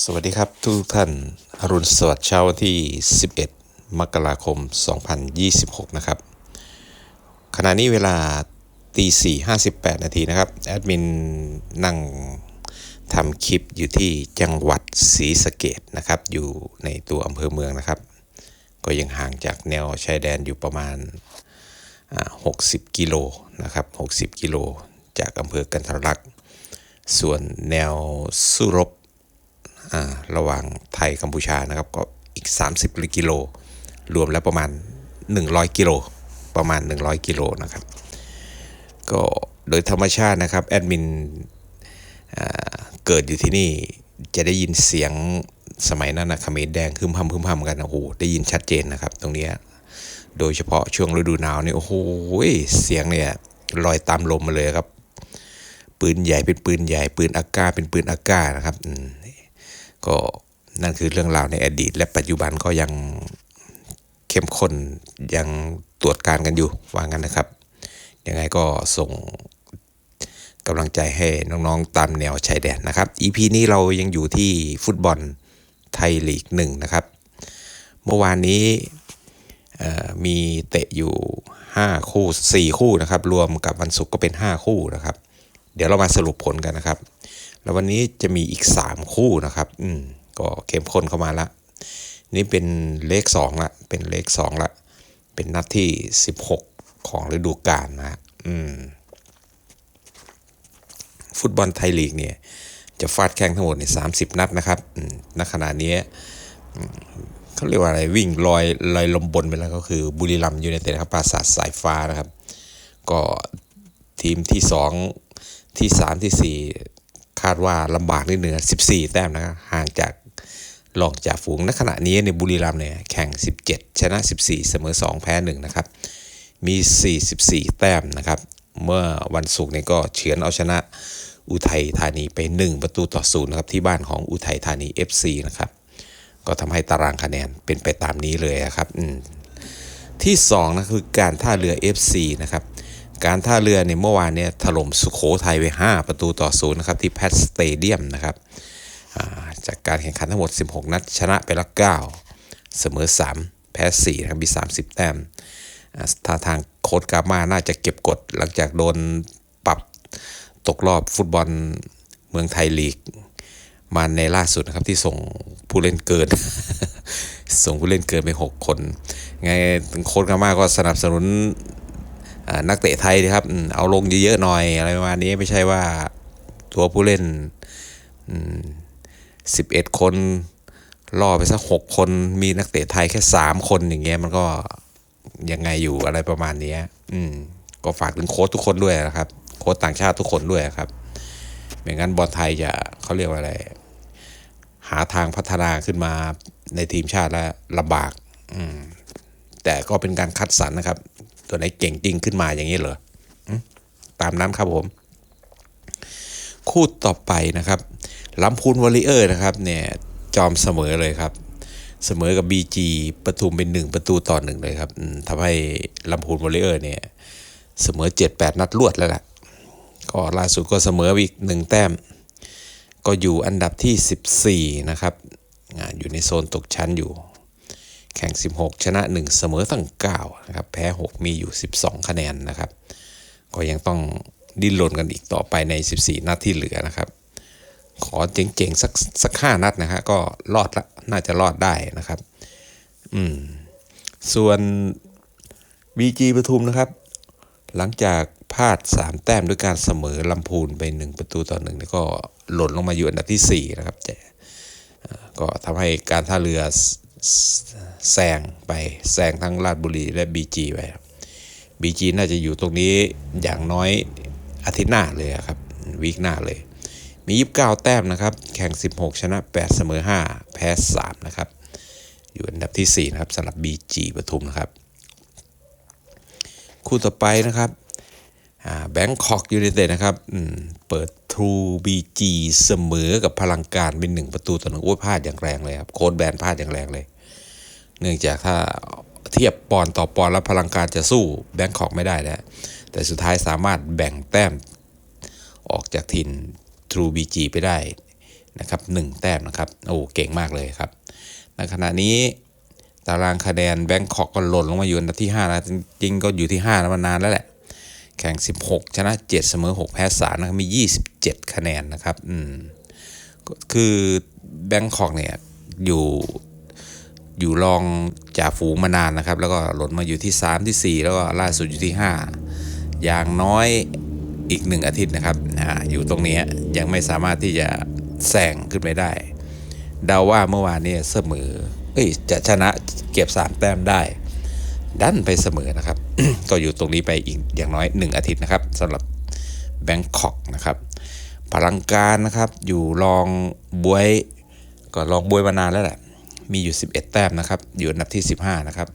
สวัสดีครับทุกท่านอรุณสวัสดิ์เช้าที่ 11 มกราคม 2026 นะครับ ขณะนี้เวลาตี4 58นาทีนะครับ แอดมินนั่งทำคลิปอยู่ที่จังหวัดศรีสะเกดนะครับ อยู่ในตัวอำเภอเมืองนะครับ ก็ยังห่างจากแนวชายแดนอยู่ประมาณ 60 กิโลนะครับ 60 กิโล จากอำเภอกันทรลักษณ์ส่วนแนวสู้รบ ระหว่างไทยกัมพูชานะครับก็อีก 30กิโล รวมแล้วประมาณ 100 กิโล ประมาณ 100 กิโลนะครับ ก็โดยธรรมชาตินะครับแอดมินเกิดอยู่ที่นี่จะได้ยินเสียงสมัยนั้นนะขมรแดงคึมพำคึมพำกันนะโอ้โหได้ยินชัดเจนนะครับ ตรงนี้โดยเฉพาะช่วงฤดูหนาวนี่โอ้โหเสียงเนี่ยลอยตามลมมาเลยครับ ปืนใหญ่เป็นปืนใหญ่ ปืนอากาเป็นปืนอากานะครับ ก็นั่นคือเรื่องราวในอดีต และปัจจุบันก็ยังเข้มข้นยังตรวจการกันอยู่ว่างั้นนะครับ ยังไงก็ส่งกำลังใจให้น้องๆตามแนวชายแดนนะครับ EP นี้เรายังอยู่ที่ฟุตบอลไทยลีกหนึ่งนะครับ เมื่อวานนี้มีเตะอยู่ 5 คู่ 4 คู่นะครับ รวมกับวันศุกร์ก็เป็น 5 คู่นะครับ เดี๋ยวเรามาสรุปผลกันนะครับ แล้ววันนี้จะมีอีก 3 คู่นะครับ อืม ก็เข้มข้นเข้ามาละ นี่เป็นเลข2ละ เป็นเลข2ละ เป็นนัดที่ 16 ของฤดูกาลนะอืม ฟุตบอลไทยลีกเนี่ย จะฟาดแข่งทั้งหมดเนี่ยสานัดนะครับอืมณขณะนี้เขาเรียกว่าอะไรวิ่งลอยลอยลมบนไปแล้วก็คือบุรีรัมย์ยูไนเต็ดครับปราสาทสายฟ้านะครับ ก็ทีมที่ 2 ที่ 3 ที่ 4 คาดว่าลำบากนิดหนึ่ง14 แต้มนะครับห่างจากรองจากฝูงณขณะนี้ในบุรีรัมย์เนี่ยแข่ง 17 ชนะ 14 เสมอ 2 แพ้ 1 นะครับ มี 44 แต้มนะครับ เมื่อวันศุกร์นี้ก็เฉือนเอาชนะอุทัยธานีไป 1 ประตูต่อศูนย์นะครับ ที่บ้านของอุทัยธานี FC นะครับ ก็ทำให้ตารางคะแนนเป็นไปตามนี้เลยนะครับอืมที่2นะคือการท่าเรือ FC นะครับ การท่าเรือเนี่ยเมื่อวานเนี่ยถล่มสุโขทัยไป 5 ประตูต่อศูนย์นะครับ ที่แพทสเตเดียมนะครับาจากการแข่งขันทั้งหมด 16 นัด ชนะไปแล้ว9เสมอ 3 แพ้4นะครับมี 30 แต้มท่าทางโค้ดกามาน่าจะเก็บกด หลังจากโดนปรับตกรอบฟุตบอลเมืองไทยลีก มาในล่าสุดนะครับที่ส่งผู้เล่นเกิน ส่งผู้เล่นเกินไป 6 คน ไงโค้ชกามาก็สนับสนุน นักเตะไทยนะครับเอาลงเยอะๆหน่อยอะไรประมาณนี้ไม่ใช่ว่าตัวผู้เล่นสิบเอ็ดคนล่อไปสักหกคนมีนักเตะไทยแค่สามคนอย่างเงี้ยมันก็ยังไงอยู่อะไรประมาณนี้อืมก็ฝากถึงโค้ชทุกคนด้วยนะครับ โค้ชต่างชาติทุกคนด้วยครับไม่งั้นบอลไทยจะเขาเรียกว่าอะไร หาทางพัฒนาขึ้นมาในทีมชาติแล้วลำบาก อืมแต่ก็เป็นการคัดสรรนะครับ ตัวไหนเก่งจริงขึ้นมาอย่างนี้เหรอตามนั้นครับผม คู่ต่อไปนะครับลำพูนวอลเลเยอร์นะครับเนี่ยจอมเสมอเลยครับ เสมอกับ BG ประทุมเป็นหนึ่งประตูต่อหนึ่งเลยครับทำให้ลำพูนวอลเลเยอร์เนี่ยเสมอ 7-8 นัดรวดแล้วล่ะก็ล่าสุดก็เสมออีกหนึ่งแต้ม ก็อยู่อันดับที่ 14 นะครับอยู่ในโซนตกชั้นอยู่ แข่ง 16 ชนะ 1 เสมอตั้ง9นะครับแพ้ 6 มีอยู่ 12 คะแนนนะครับ ก็ยังต้องดิ้นรนกันอีกต่อไปใน 14 นัดที่เหลือนะครับ ขอเจ๋งๆ สักสักห้านัดนะฮะก็รอดละน่าจะรอดได้นะครับ อืม ส่วน BG ปทุมนะครับ หลังจากพลาด 3 แต้มด้วยการเสมอลำพูนไป 1 ประตูต่อหนึ่งแล้วก็หล่นลงมาอยู่อันดับที่ 4 นะครับแต่เอ่อก็ทำให้การท่าเรือ แซงไปแซงทั้งราชบุรีและ BG ไปครับ BG น่าจะอยู่ตรงนี้อย่างน้อยอาทิตย์หน้าเลยครับวีคหน้าเลย มี 29 แต้มนะครับ แข่ง 16 ชนะ 8 เสมอ 5 แพ้ 3 นะครับ อยู่อันดับที่ 4 นะครับสำหรับ BG ปทุมนะครับ คู่ต่อไปนะครับ แบงคอกยูไนเต็ดนะครับเปิด True BG เสมอกับพลังการเป็นหนึ่งประตูต่อหนึ่งโอ้ยพลาดอย่างแรงเลยครับ โค้ดแบนพลาดอย่างแรงเลย เนื่องจากถ้าเทียบปอนต่อปอนแล้วพลังการจะสู้แบงคอกไม่ได้แล้ว แต่สุดท้ายสามารถแบ่งแต้มออกจากถิ่น True BG ไปได้นะครับหนึ่งแต้มนะครับ โอ้เก่งมากเลยครับ ในขณะนี้ตารางคะแนนแบงคอกก็หล่นลงมาอยู่อันดับที่5แล้วจริงๆก็อยู่ที่5แล้วมานานแล้วแหละ แข่ง 16 ชนะ 7 เสมอ 6 แพ้3นะครับมี 27 คะแนนนะครับอืมก็คือแบงคอกเนี่ยอยู่อยู่รองจ่าฝูงมานานนะครับ แล้วก็หล่นมาอยู่ที่ 3 ที่ 4 แล้วก็ล่าสุดอยู่ที่ 5 อย่างน้อยอีกหนึ่งอาทิตย์นะครับอ่าอยู่ตรงนี้ยังไม่สามารถที่จะแซงขึ้นไปได้เดาว่าเมื่อวานนี้เสมอเอ้ยจะชนะเก็บ 3 แต้มได้ ดันไปเสมอนะครับ ก็อยู่ตรงนี้ไปอีกอย่างน้อย 1 อาทิตย์นะครับสำหรับแบงคอกนะครับ พลังการนะครับ อยู่รองบวยก็รองบวยมานานแล้วแหละ มีอยู่ 11 แต้มนะครับ อยู่อันดับที่ 15 นะครับ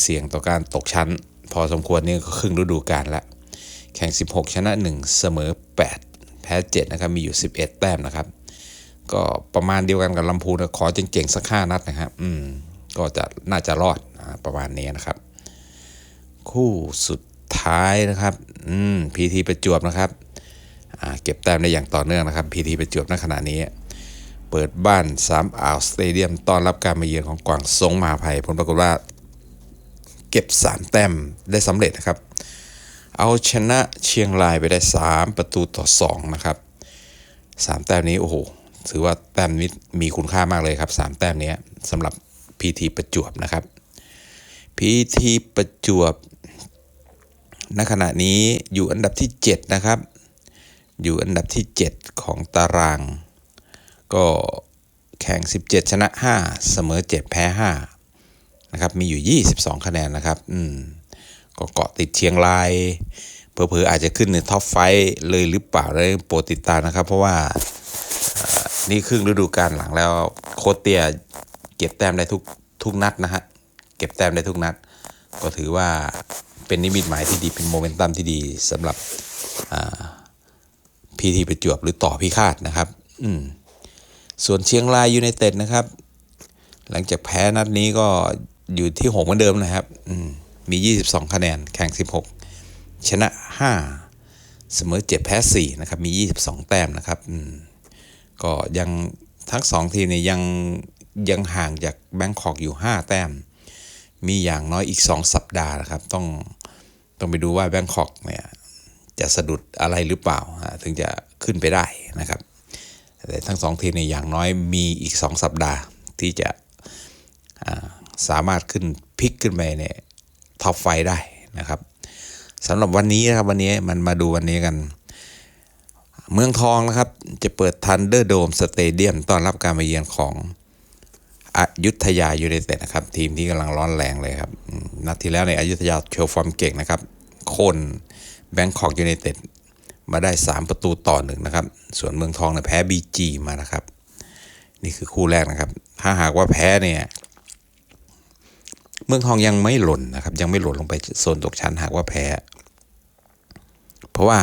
เสี่ยงต่อการตกชั้น พอสมควรนี่ก็ครึ่งฤดูกาลล้วแข่ง 16 ชนะ 1 เสมอ 8 แพ้ 7 นะครับ มีอยู่ 11 แต้มนะครับ ก็ประมาณเดียวกันกับลำพูนขอเจ๋งๆสักห้านัดนะครับ อืม ก็จะน่าจะรอดประมาณนี้นะครับ คู่สุดท้ายนะครับ อืมพีทีประจวบนะครับเก็บแต้มได้อย่างต่อเนื่องนะครับพีทีประจวบณขณะนี้ เปิดบ้านสามอ่าวสเตเดียมต้อนรับการมาเยือนของกวางซงมาภัยผลปรากฏว่า เก็บ3แต้มได้สำเร็จนะครับ เอาชนะเชียงรายไปได้ 3 ประตูต่อ 2 นะครับ 3 แต้มนี้โอ้โหถือว่าแต้มนี้มีคุณค่ามากเลยครับ 3 แต้มนี้สำหรับพีทีประจวบนะครับพีทีประจวบ ณขณะนี้อยู่อันดับที่ 7 นะครับ อยู่อันดับที่ 7 ของตาราง ก็แข่ง 17 ชนะ 5 เสมอ 7 แพ้ 5 นะครับ มีอยู่ 22 คะแนนนะครับ อืม ก็เกาะติดเชียงรายเผลอๆอาจจะขึ้นในท็อปไฟว์เลยหรือเปล่าเลยโปรดติดตามนะครับ เพราะว่านี่ครึ่งฤดูกาลหลังแล้วโคชเตียเก็บแต้มได้ทุกทุกนัดนะฮะ เก็บแต้มได้ทุกนัด ก็ถือว่า เป็นนิมิตหมายที่ดีเป็นโมเมนตัมที่ดีสำหรับพีทีประจวบหรือต่อพิฆาตนะครับ อืมส่วนเชียงรายยูไนเต็ดนะครับ หลังจากแพ้นัดนี้ก็อยู่ที่หกเหมือนเดิมนะครับ อืมมี 22 คะแนนแข่ง 16 ชนะ 5 เสมอ 7 แพ้ 4 นะครับ มี 22 แต้มนะครับอืมก็ยังทั้ง 2 ทีมเนี่ยยังยังห่างจากแบงคอกอยู่ 5 แต้ม มีอย่างน้อยอีก 2 สัปดาห์นะครับ ต้อง ต้องไปดูว่าแบงคอกเนี่ยจะสะดุดอะไรหรือเปล่า ถึงจะขึ้นไปได้นะครับแต่ทั้งสองทีมเนี่ยอย่างน้อยมีอีก 2 สัปดาห์ที่จะสามารถขึ้นพลิกขึ้นไปเนี่ยท็อปไฟได้นะครับสำหรับวันนี้นะครับวันนี้มันมาดูวันนี้กัน เมืองทองนะครับ จะเปิดทันเดอร์โดมสเตเดียมต้อนรับการมาเยือนของ อยุธยายูไนเต็ดนะครับ ทีมที่กำลังร้อนแรงเลยครับนัดที่แล้วในอยุธยาโชว์ฟอร์มเก่งนะครับโค่นแบงคอกยูไนเต็ดมาได้ 3 ประตูต่อหนึ่งนะครับ ส่วนเมืองทองเนี่ยแพ้บีจีมานะครับ นี่คือคู่แรกนะครับ ถ้าหากว่าแพ้เนี่ยเมืองทองยังไม่หล่นนะครับ ยังไม่หล่นลงไปโซนตกชั้นหากว่าแพ้ เพราะว่า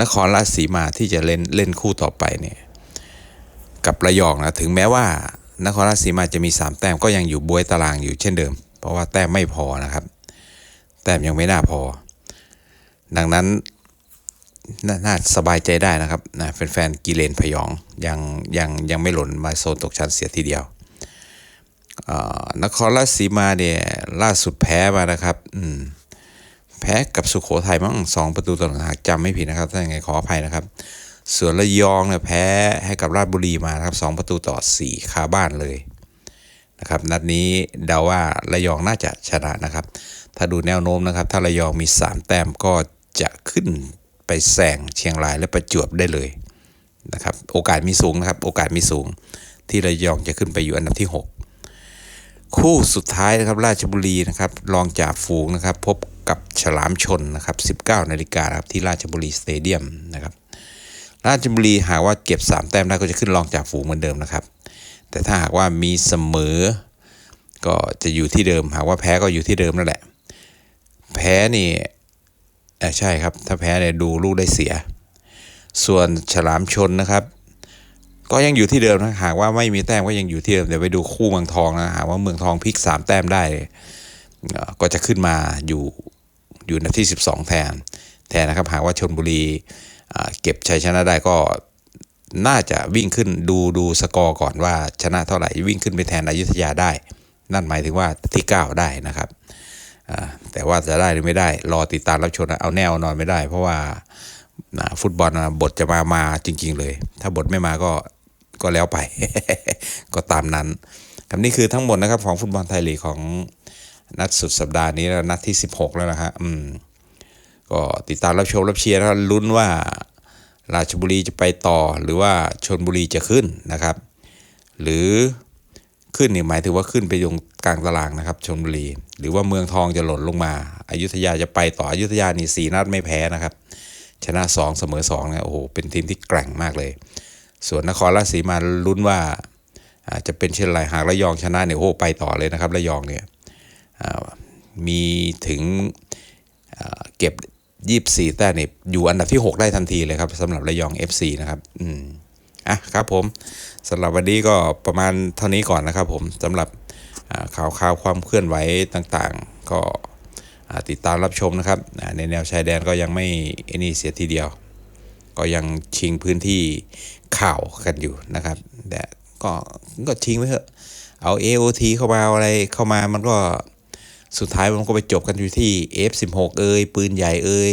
นครราชสีมาที่จะเล่นเล่นคู่ต่อไปเนี่ย กับระยองนะถึงแม้ว่า นครราชสีมาจะมี 3 แต้มก็ยังอยู่บวยตารางอยู่เช่นเดิม เพราะว่าแต้มไม่พอนะครับ แต้มยังไม่น่าพอ ดังนั้นนน่าสบายใจได้นะครับนะแฟนๆกีเลนพยองยังยังยังไม่หล่นมาโซนตกชั้นเสียทีเดียวนครราชสีมาเนี่ยล่าสุดแพ้มานะครับอืแพ้กับสุโขทัยมั้งสองประตูต่อหนึ่งหากจำไม่ผิดนะครับถ้าอย่างไงขออภัยนะครับ ส่วนระยองเนี่ยแพ้ให้กับราชบุรีมานะครับสองประตูต่อสี่คาบ้านเลยนะครับ นัดนี้เดาว่าระยองน่าจะชนะนะครับ ถ้าดูแนวโน้มนะครับ ถ้าระยองมี 3 แต้มก็จะขึ้นไปแซงเชียงรายและประจวบได้เลยนะครับ โอกาสมีสูงนะครับ โอกาสมีสูง ที่ระยองจะขึ้นไปอยู่อันดับที่ 6 คู่สุดท้ายนะครับราชบุรีนะครับรองจากฝูงนะครับ พบกับฉลามชนนะครับ 19นาฬิกาครับที่ราชบุรีสเตเดียมนะครับ ราชบุรีหากว่าเก็บ 3 แต้มได้ก็จะขึ้นรองจากฝูงเหมือนเดิมนะครับ แต่ถ้าหากว่ามีเสมอ ก็จะอยู่ที่เดิม หากว่าแพ้ก็อยู่ที่เดิมนั่นแหละ แพ้นี่ใช่ครับ ถ้าแพ้เนี่ยดูลูกได้เสีย ส่วนฉลามชนนะครับ ก็ยังอยู่ที่เดิมนะหากว่าไม่มีแต้มก็ยังอยู่ที่เดิมเดี๋ยวไปดูคู่เมืองทองนะหากว่าเมืองทองพลิก 3 แต้มได้ ก็จะขึ้นมาอยู่อยู่ในที่ 12 แทน แทนนะครับ หากว่าชนบุรี เก็บชัยชนะได้ก็น่าจะวิ่งขึ้นดูดูสกอร์ก่อนว่าชนะเท่าไหร่วิ่งขึ้นไปแทนอยุธยาได้ นั่นหมายถึงว่าที่ 9 ได้นะครับแต่ว่าจะได้หรือไม่ได้ รอติดตามรับชมเอาแนวนอนไม่ได้ เพราะว่าฟุตบอลบทจะมามาจริง ๆ เลย ถ้าบทไม่มาก็ก็แล้วไป ก็ตามนั้นครับนี่คือทั้งหมดนะครับของฟุตบอลไทยลีกของนัดสุดสัปดาห์นี้แล้วนัดที่ 16 แล้วนะฮะอืม ก็ติดตามรับชมรับเชียร์แล้วลุ้นว่าราชบุรีจะไปต่อหรือว่าชนบุรีจะขึ้นนะครับ หรือขึ้นนี่หมายถึงว่าขึ้นไปยงกลางตารางนะครับชนบุรี หรือว่าเมืองทองจะหล่นลงมาอายุทยาจะไปต่ออายุทยานี่สี่นัดไม่แพ้นะครับ ชนะ 2 เสมอ2เนี่ยโอ้โหเป็นทีมที่แกร่งมากเลย ส่วนนครราชสีมาลุ้นว่าจะเป็นเช่นไรหากระยองชนะเนี่ยโอ้โหไปต่อเลยนะครับระยองเนี่ยมีถึงเก็บ 24แต้มเนี่ยอยู่อันดับที่ 6 ได้ทันทีเลยครับสำหรับระยอง FC นะครับ อืมอะครับผมสำหรับวันนี้ก็ประมาณเท่านี้ก่อนนะครับผมสำหรับข่าวข่าวความเคลื่อนไหวต่างๆ ก็ติดตามรับชมนะครับ ในแนวชายแดนก็ยังไม่ไอ้นี่เสียทีเดียว ก็ยังชิงพื้นที่ข่าวกันอยู่นะครับ แต่ก็ก็ชิงไว้เถอะเอา AOT เข้ามาอะไรเข้ามามันก็ สุดท้ายมันก็ไปจบกันอยู่ที่ F16 เอยปืนใหญ่เอ้ย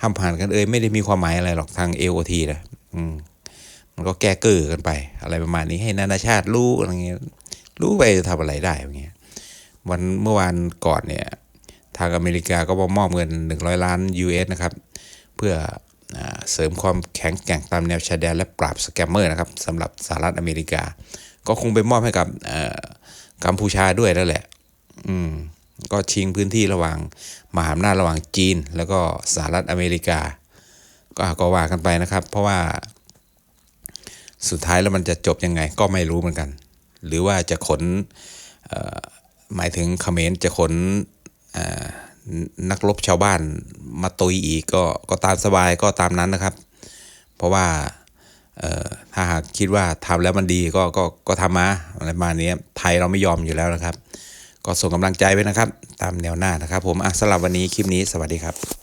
ห้ามผ่านกันเอ้ยไม่ได้มีความหมายอะไรหรอกทาง AOT นะอืมมันก็แก้เกิดกันไป อะไรประมาณนี้ให้นานาชาติรู้อะไรเงี้ยรู้ไปจะทำอะไรได้อย่างเงี้ยวันเมื่อวานก่อนเนี่ยทางอเมริกาก็มามอบเงิน 100 ล้าน US นะครับเพื่ออเสริมความแข็งแกร่งตามแนวชายแดนและปราบสแกมเมอร์นะครับสำหรับสหรัฐอเมริกา ก็คงไปมอบให้กับกัมพูชาด้วยนั่นแหละ อืม ก็ชิงพื้นที่ระหว่างมหาอำนาจระหว่างจีน แล้วก็สหรัฐอเมริกา ก็ก็ว่ากันไปนะครับ เพราะว่า สุดท้ายแล้วมันจะจบยังไงก็ไม่รู้เหมือนกัน หรือว่าจะขนหมายถึงเขมรจะขนนักรบชาวบ้านมาตุยอีกก็ก็ตามสบายก็ตามนั้นนะครับ เพราะว่าถ้าหากคิดว่าทำแล้วมันดีก็ก็ก็ทำมาอะไรมาณนี้ยไทยเราไม่ยอมอยู่แล้วนะครับ ก็ส่งกำลังใจไว้นะครับ ตามแนวหน้านะครับ ผมอะสำหรับวันนี้คลิปนี้สวัสดีครับ